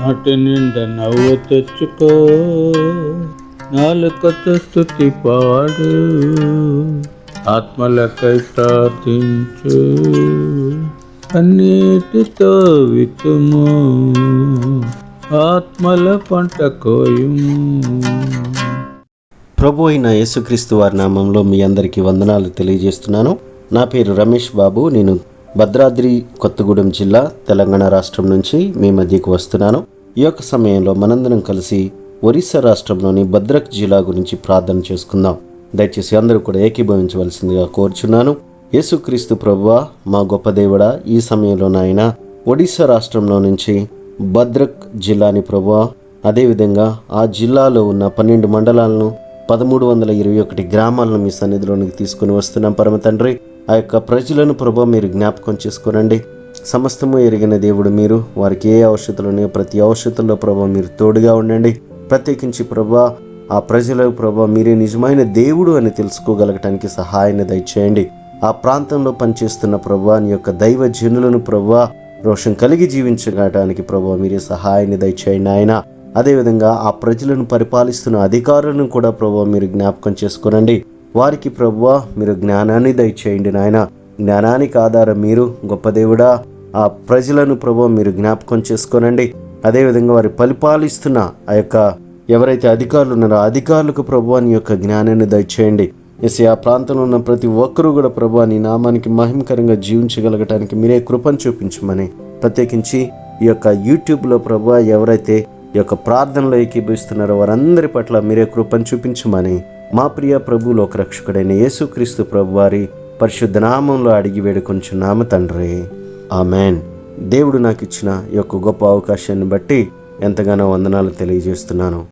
నాటి నిండా నవ్వు తెచ్చుకో. నాలుకతో స్థుతి పాడు. ఆత్మలకై ప్రార్థించు. అన్నిటితో వితుము ఆత్మల పంట కోయుము. ప్రభు అయిన యేసుక్రీస్తు వారి నామంలో మీ అందరికీ వందనాలు తెలియజేస్తున్నాను. నా పేరు రమేష్ బాబు నేను భద్రాద్రి కొత్తగూడెం జిల్లా తెలంగాణ రాష్ట్రం నుంచి మీ మధ్యకు వస్తున్నాను. ఈ యొక్క సమయంలో మనందరం కలిసి ఒరిస్సా రాష్ట్రంలోని భద్రక్ జిల్లా గురించి ప్రార్థన చేసుకుందాం. దయచేసి అందరూ కూడా ఏకీభవించవలసిందిగా కోరుచున్నాను. యేసుక్రీస్తు ప్రభువా మా గొప్ప దేవుడా ఈ సమయంలో నాయన ఒడిశా రాష్ట్రంలో నుంచి భద్రక్ జిల్లాని ప్రభువా అదేవిధంగా ఆ జిల్లాలో ఉన్న పన్నెండు మండలాలను పదమూడు వందల ఇరవై ఒకటి గ్రామాలను మీ సన్నిధిలోనికి తీసుకుని వస్తున్నాం పరమ తండ్రి. ఆ యొక్క ప్రజలను ప్రభా మీరు జ్ఞాపకం చేసుకోనండి. సమస్తము ఎరిగిన దేవుడు మీరు. వారికి ఏ ఔషధాలు ప్రతి ఔషధంలో ప్రభా మీరు తోడుగా ఉండండి. ప్రత్యేకించి ప్రభా ఆ ప్రజలకు ప్రభా మీరే నిజమైన దేవుడు అని తెలుసుకోగలగటానికి సహాయాన్ని దయచేయండి. ఆ ప్రాంతంలో పనిచేస్తున్న ప్రభా నీ యొక్క దైవ జనులను ప్రభా రోషం కలిగి జీవించగలటానికి ప్రభా మీరే సహాయాన్ని దయచేయండి ఆయన అదేవిధంగా ఆ ప్రజలను పరిపాలిస్తున్న అధికారులను కూడా ప్రభా మీరు జ్ఞాపకం చేసుకోనండి. వారికి ప్రభువా మీరు జ్ఞానాన్ని దయచేయండి నాయన. జ్ఞానానికి ఆధారం మీరు గొప్ప దేవుడా. ఆ ప్రజలను ప్రభు మీరు జ్ఞాపకం చేసుకోనండి. అదేవిధంగా వారి పరిపాలిస్తున్న ఆ యొక్క ఎవరైతే అధికారులు ఉన్నారో అధికారులకు ప్రభు అని యొక్క జ్ఞానాన్ని దయచేయండి. ఎస్ ఆ ప్రాంతంలో ఉన్న ప్రతి ఒక్కరూ కూడా ప్రభు నీ నామానికి మహిమకరంగా జీవించగలగటానికి మీరే కృపను చూపించమని ప్రత్యేకించి ఈ యొక్క యూట్యూబ్లో ప్రభు ఎవరైతే ఈ యొక్క ప్రార్థనలో ఏకీభవిస్తున్నారో వారందరి పట్ల మీరే కృపను చూపించమని మా ప్రియ ప్రభు లోకరక్షకుడైన యేసుక్రీస్తు ప్రభు వారి పరిశుద్ధ నామంలో అడిగి వేడుకొంచున్నాము తండ్రి. ఆమెన్. దేవుడు నాకు ఇచ్చిన యొక్క గొప్ప అవకాశాన్ని బట్టి ఎంతగానో వందనాలు తెలియజేస్తున్నాను.